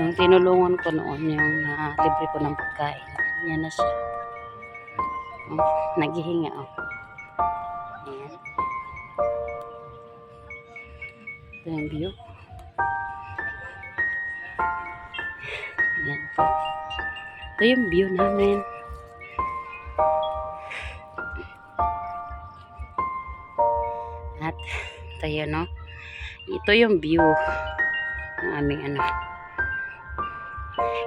Yung tinulungan ko noon, yung uh, libre ko ng pagkain. Yan na siya. Oh, naghihinga, oh. Ayan. Ito yung view. Ayan. Ito yung view namin. At ito yun, no? Ito yung view ng aming ano.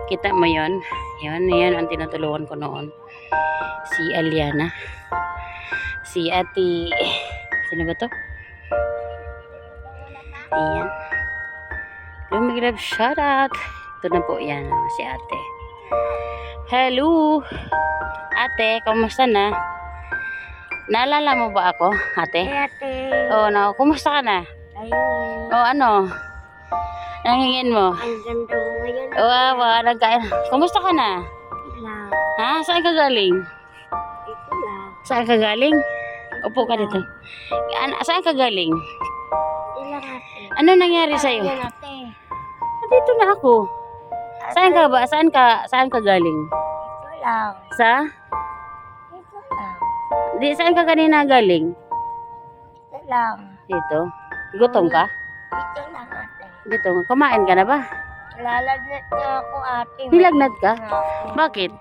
Kita mo yon Yan, yan ang tinutulungan ko noon. Si Aliana. Si Ate... Sino ba to? Ayan. Lumigrab, shout out. Ito na po yan, oh, si ate. Hello! Ate, kamusta na? Naalala mo ba ako, ate? Ate. Oo, na. Kumusta ka na? Ayun. O ano? Nangingin mo? Ang ganda mo ngayon. Wow, wow, nagkain. Kumusta ka na? Lang. Ha? Saan ka galing? Ito lang. Saan ka galing? Upo ka dito. An saan ka galing? Ilang ate. Ano nangyari? Ayan ate. Dito na ako. Saan ka ba? Saan ka? Saan ka galing? Ito lang. Sa? Ito lang. Di, saan ka kanina galing? Ito lang. Dito. Gutom ka? Dito. Kumain ka na ba? Lalagnat na ako ate. Nilagnat ka? Bakit?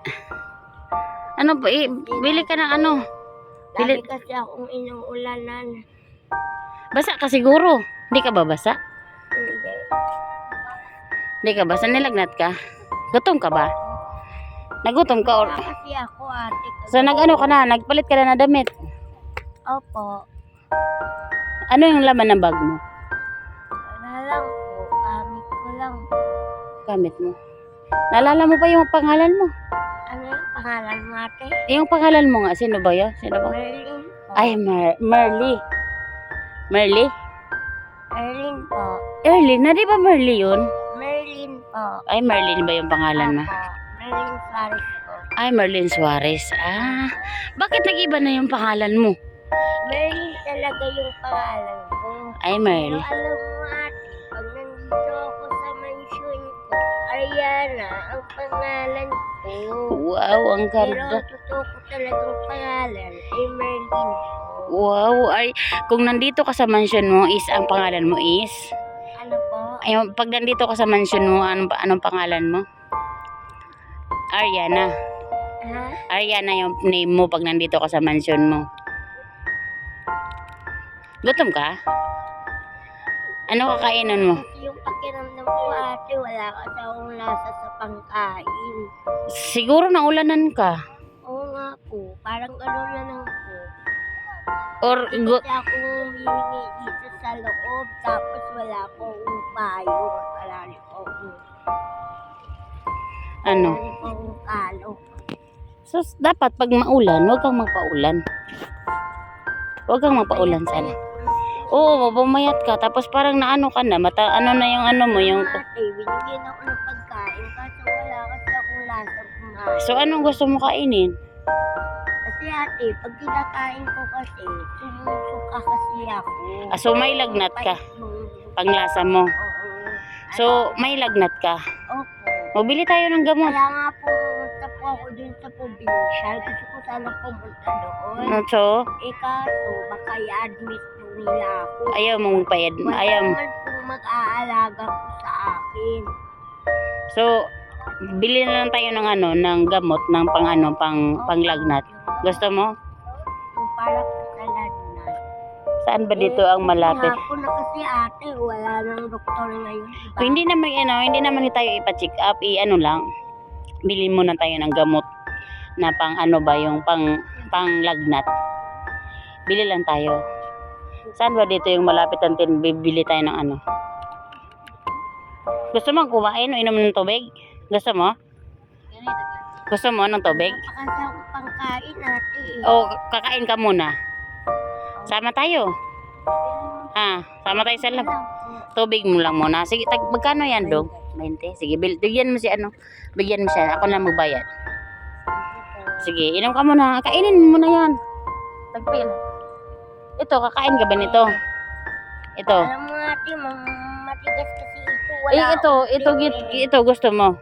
Ano ba? Eh, bili ka ng ano? Lagi Pili- kasi akong inuulanan. Basa ka siguro. Hindi ka ba basa? Hindi. Hindi ka basa? Nilagnat ka? Gutom ka ba? Nagutom ka or... Kasi ako ate. So nag-ano ka na? Nagpalit ka na ng damit? Opo. Ano yung laman ng bag mo? Gamit mo. Naalala mo pa yung pangalan mo? Ano yung pangalan mo ate? Yung pangalan mo nga, sino ba yun? Sino ba? Merlin. Ay, Mer Merly. Merly? Merlin po. Early, na di ba Merly yun? Merlin po. Ay, Merlin ba yung pangalan mo? Merlin Suarez po. Ay, Merlin Suarez. Ah, bakit nag-iba na yung pangalan mo? Merlin talaga yung pangalan ko. Ay, Pero Merly. alam mo ko, Ariana ang pangalan ko. Wow, ang Pero ganda. ang totoo ko talagang pangalan ay Merlin. Wow, ay, kung nandito ka sa mansion mo, is, ang pangalan mo is? Ano po? Ay, pag nandito ka sa mansion mo, anong, anong pangalan mo? Ariana. Ha? Ariana yung name mo pag nandito ka sa mansion mo. Gutom ka? Ano kakainin mo? Yung pakiramdam ko ate, wala kasi akong lasa sa pangkain. Siguro naulanan ka. Oo nga po, parang gano'n na lang po. Or, gu- Kasi ako humihingi dito sa loob, tapos wala akong payo. Wala rin po akong, ano? wala rin akong kalo. So, dapat pag maulan, huwag kang magpaulan. Huwag kang magpaulan sana. Oo, bumayat ka. Tapos parang naano ka na. Mata, ano na yung ano mo, yung... Ate, binigyan ako ng pagkain, kaso wala kasi akong lasa kumain. So, anong gusto mo kainin? Kasi ate, pag kinakain ko kasi, sumusuka kasi ako. Ah, so, may lagnat ka. Panglasa mo. Oo. So, may lagnat ka. Opo. Mabili tayo ng gamot. Kaya nga po, po ako dun sa provincial. Gusto ko sana pumunta doon. Ano, so, Eh kaso, baka i-admit nila ako. ayaw mong magpayad. Ayaw. naman po mag-aalaga po sa akin. So, bili na lang tayo ng ano, ng gamot, ng pang ano, pang, panglagnat. Gusto mo? Yung para po sa lagnat. Saan ba dito ang malapit? Hapon na kasi ate, wala nang doktor ngayon. Diba? Kung hindi naman, ano, hindi naman tayo ipa-check up, i-ano lang, bili muna tayo ng gamot na pang ano ba, yung pang, pang lagnat. Bili lang tayo. Saan ba dito yung malapit ang bibili tayo ng ano? Gusto mo kumain o inom ng tubig? Gusto mo? Gusto mo ng tubig? Pangkain eh. O kakain ka muna? Sama tayo. Ha? Sama tayo sa lab. Tubig mo lang muna. Sige, tag, magkano yan, Dog? 20. Sige, bigyan mo si ano. Bigyan mo siya. Ako na magbayad. Sige, inom ka muna. Kainin mo na yan. Tagpil. Ito, kakain ka ba nito? Ito. Alam mo mam- matigas kasi ito wala Eh, ito, ito, git- ito, gusto mo.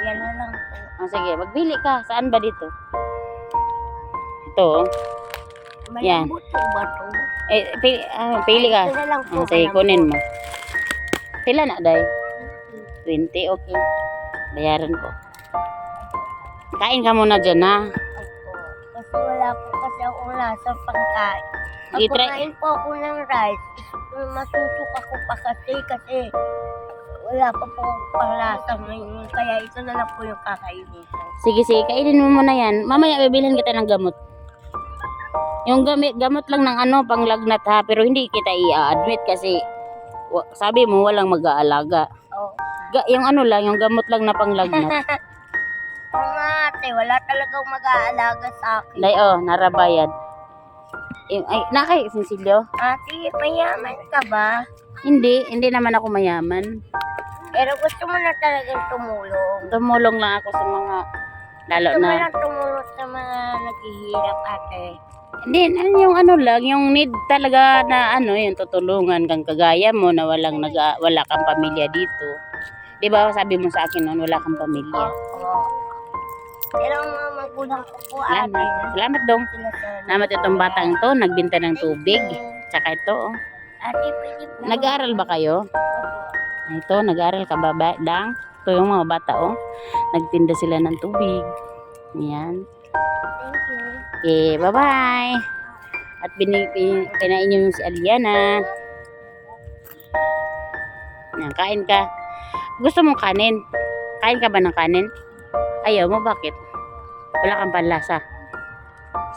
Yan na lang po. Ah, sige, magbili ka. Saan ba dito? Ito. Yan. Malambot po ba to? Eh, pili, ah, pili ka. Ito na lang po. Ah, sige, kunin mo. Pila na, day? 20, okay. Bayaran ko. Kain ka muna dyan, ha? Opo. Kasi wala po nasa pangkain. Pag kumain po ako ng rice, masusok ako pa kasi kasi wala pa po panglasa ngayon. Kaya ito na lang po yung kakainin ko. Sige, sige, kainin mo muna yan. Mamaya, bibilhan kita ng gamot. Yung gamit, gamot lang ng ano, panglagnat ha, pero hindi kita i-admit kasi sabi mo walang mag-aalaga. Oo. Ga, yung ano lang, yung gamot lang na panglagnat. Oo nga ate, wala talagang mag-aalaga sa akin. Day, oh, narabayad. Ay, nakay, sinsilyo? Ate, mayaman ka ba? Hindi, hindi naman ako mayaman. Pero gusto mo na talagang tumulong. Tumulong lang ako sa mga, lalo Gusto mo na, lang tumulong sa mga naghihirap ate. hindi, yung ano lang, yung need talaga na ano, yung tutulungan kang kagaya mo na walang naga, wala kang pamilya dito. Di ba sabi mo sa akin noon, wala kang pamilya. Oo. Pero mga magulang ko po ate. Salamat. Salamat dong. Salamat itong batang to, nagbinta ng tubig. Tsaka ito, oh. Ate, pwede po. Nag-aaral ba kayo? Ito, nag-aaral ka ba, ba dang? Ito yung mga bata, oh. Nagtinda sila ng tubig. Yan. Thank you. Okay, bye-bye. At pinain niyo yung si Aliana. Yan, kain ka. Gusto mong kanin? Kain ka ba ng kanin? Ayaw mo, bakit? Wala kang panlasa.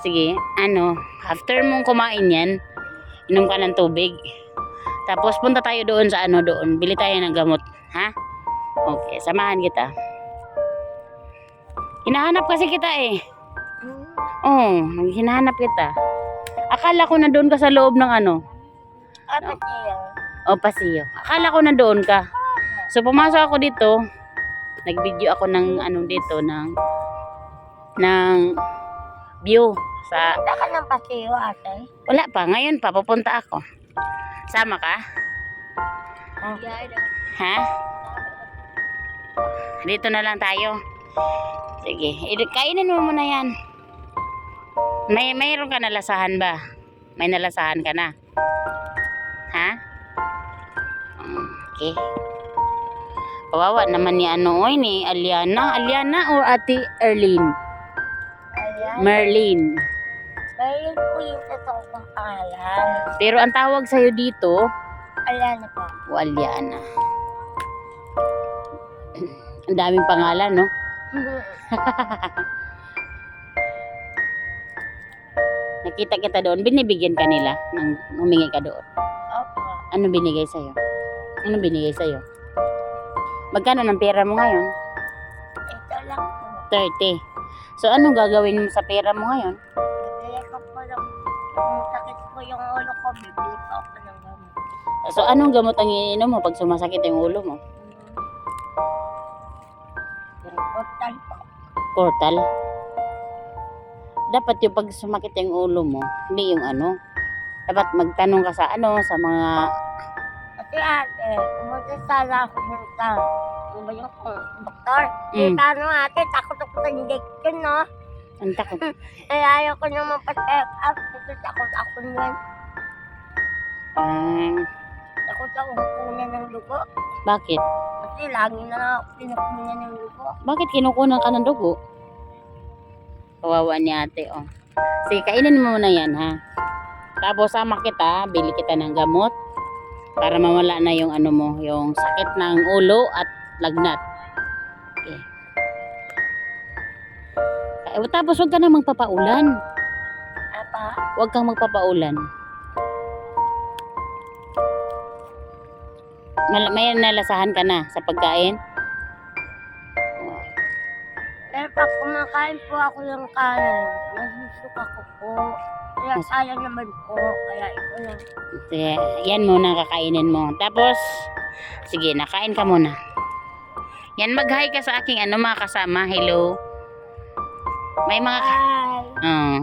Sige, ano, after mong kumain yan, inom ka ng tubig. Tapos punta tayo doon sa ano doon. Bili tayo ng gamot. Ha? Okay, samahan kita. Hinahanap kasi kita eh. Oo, oh, hinahanap kita. Akala ko na doon ka sa loob ng ano. Ate, siya. O, pasiyo. Akala ko na doon ka. So, pumasok ako dito. Nag-video ako ng ano dito, ng ng view sa ka ng pasiyo, ate. wala pa ngayon pa pupunta ako. Sama ka? Ha? Dito na lang tayo. Sige kainin mo muna yan. May mayroon ka nalasahan ba? May nalasahan ka na? Ha? Okay kawawa naman ni ano oy ni Aliana. Aliana or Ate Erlene? Ayan. Merlin Ayun po yung totoo kong pangalan. pero ang tawag sa'yo dito? Ayan na po. o Aliana. Ang daming pangalan no? Nakita kita doon. Binibigyan ka nila nang humingi ka doon. Opo. ano binigay sa'yo? Ano binigay sa'yo magkano ng pera mo ngayon? Ito lang po. 30 so anong gagawin mo sa pera mo ngayon? Bibili ko po ng kung sakit po yung ulo ko, bibili po ako ng gamot. so anong gamot ang iniinom mo pag sumasakit yung ulo mo? Yung portal po. portal. Dapat yung pag sumakit yung ulo mo hindi yung ano. Dapat magtanong ka sa ano sa mga ate, pumunta sana ako ng sa ano ba yung doktor? Mm. Mm. Ano ate, takot ako sa injection, no? ang takot Eh, ayaw ko naman pa-check up kasi takot ako niyan. Ah, Takot ako kukunan ng dugo. bakit Kasi lagi na ako pinukunan ng dugo. bakit kinukunan ka ng dugo kawawa ni ate oh sige kainin mo muna yan ha tapos sama kita bili kita ng gamot para mawala na yung ano mo yung sakit ng ulo at lagnat okay. Eh, tapos huwag ka na magpapaulan Apa? huwag kang magpapaulan Mal- may nalasahan ka na sa pagkain Pero pag kumakain po ako ng kanin, nasusok ako po. Kaya sayang naman po. Kaya ito lang. Sige, yan muna kakainin mo. Tapos, sige, nakain ka muna. Yan, mag-hi ka sa aking ano mga kasama. Hello. May mga... Bye! Oh.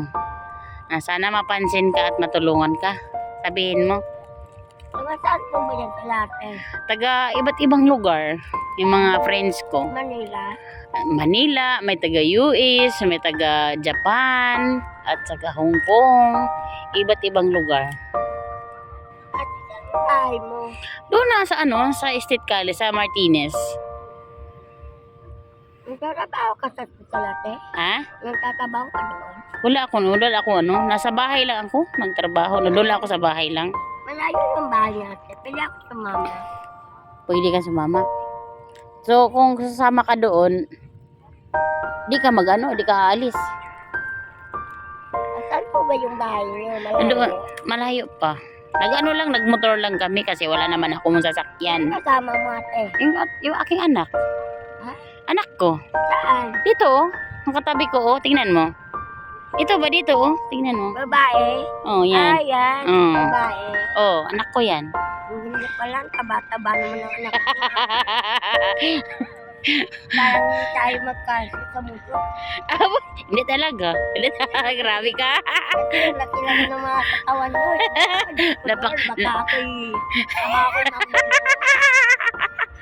Ah, sana mapansin ka at matulungan ka. Sabihin mo. Mga saan po ba yan latte? Taga iba't ibang lugar. Yung mga friends ko. Manila. Manila, may taga US, may taga Japan, at taga Hong Kong. Iba't ibang lugar. At saan bahay mo? Doon na sa ano, sa State College, sa Martinez. Nagtatrabaho ka sa sa latte? Ha? Nagtatrabaho ka doon? Wala ako, wala ako ano. Nasa bahay lang ako, nagtrabaho. Nadula ako sa bahay lang. Malayo yung bahay natin. Pwede ako sumama. Pwede ka sumama. So, kung sasama ka doon, di ka magano, di ka aalis. Saan po ba yung bahay niyo? Ando, Malayo. malayo pa. Nag-ano lang, nagmotor lang kami kasi wala naman ako mong sasakyan. Kasama mo ate. Yung, yung aking anak. Anak ko. Saan? Dito, oh. Ang katabi ko, oh. Tingnan mo. Ito ba dito, oh? Tingnan mo. Babae? Oh, yan. Ah, yan. Mm. Babae. Oh, anak ko yan. Ganda pa lang, taba-taba naman ang anak ko. Parang hindi tayo magkasya sa mundo. Hindi talaga. Hindi talaga. Grabe ka. Laki lang ng mga katawan mo. eh. Napak- Baka ako'y, baka ako'y.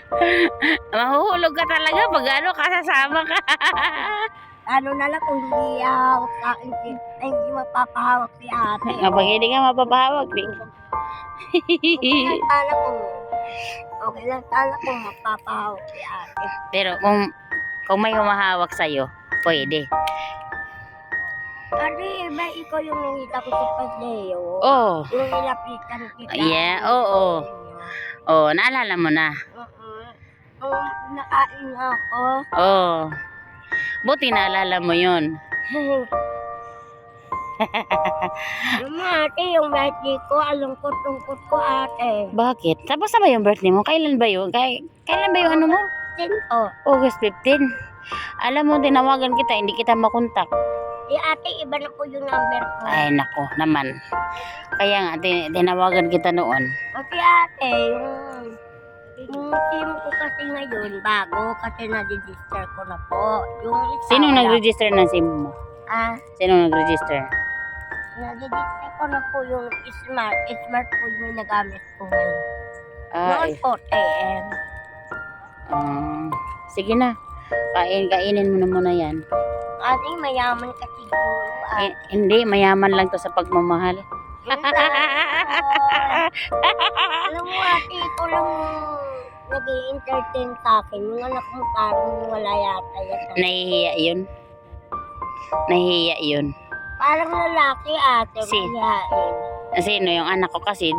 Mahuhulog ka talaga pag ano, kasasama ka. Ano na lang kung hindi hawak sa akin, hindi mapapahawak si ate. Kapag hindi ka mapapahawag, di. Okay lang sana kung, okay lang sana kung mapapahawak si ate. Pero kung kung may humahawak sa'yo, pwede. Ate, ba ikaw yung nakita ko sa Paseo? Oh, Yung nilapitan kita. Yeah, oo. oh, naalala mo na. Oo. Kung nakain ako, Oh. Buti naalala mo yon. yung ate, yung birthday ko, alungkot-lungkot ko ate. Bakit? Tapos na ba yung birthday mo? Kailan ba yun? Kay, kailan ba yung ano mo? Tinto. August 15. Alam mo, tinawagan kita, hindi kita makontak. Eh ate, iba na po yung number ko. Ay, nako, naman. Kaya nga, tin- tinawagan kita noon. Kasi ate, yung, yung team ko kasi ngayon, bago, kasi na-register ko na po. Yung isa, Sino wala. nag-register ng SIM mo? Ah, Sino nag-register? na-register ko na po yung smart. Smart po yung nagamit ko ngayon. Ah, Noon eh, po, TM. ah, sige na. Kain, kainin mo na muna yan. Ate, mayaman ka siguro. Ah, Eh, hindi, mayaman lang to sa pagmamahal. Alam mo ate, ito lang nag entertain sa akin. Yung anak mo parang wala yata yan. Nahihiya yun. Nahihiya yun. Parang lalaki ate, Si- mahihain. Sino yung anak ko kasi,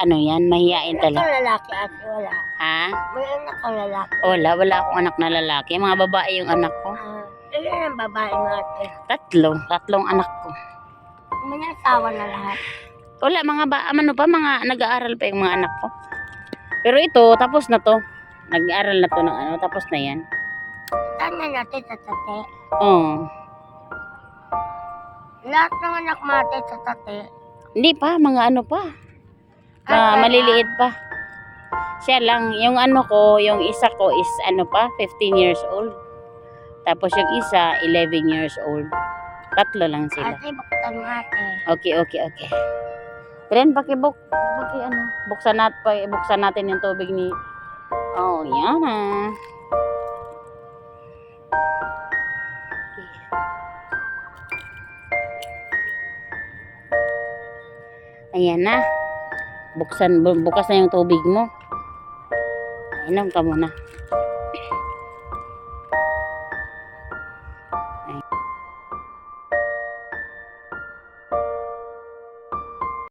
ano yan, anak talaga. kang lalaki ate, wala. Ha? May anak kang lalaki. Wala, wala akong anak na lalaki. Mga babae yung anak ko. Ah, ilan ang babae mo ate? Tatlo. Tatlong anak ko. May asawa na lahat. Wala, mga ba, ano pa, mga nag-aaral pa yung mga anak ko. Pero ito, tapos na to. Nag-aaral na to ng ano, tapos na yan. Saan na natin sa tate? Oo. Lahat ng anak ate sa tate. Hindi pa, mga ano pa. Ah, wala. maliliit pa. Siya lang, yung ano ko, yung isa ko is ano pa, 15 years old. Tapos yung isa, 11 years old. Tatlo lang sila. Ate, buksan mo ate. Okay, okay, okay. Ren, pakibuk, paki ano, buksan nat, pa, buksan natin yung tubig ni, oh, yan ah. Ayan na. Buksan, bu- bukas na yung tubig mo. Inom ka muna.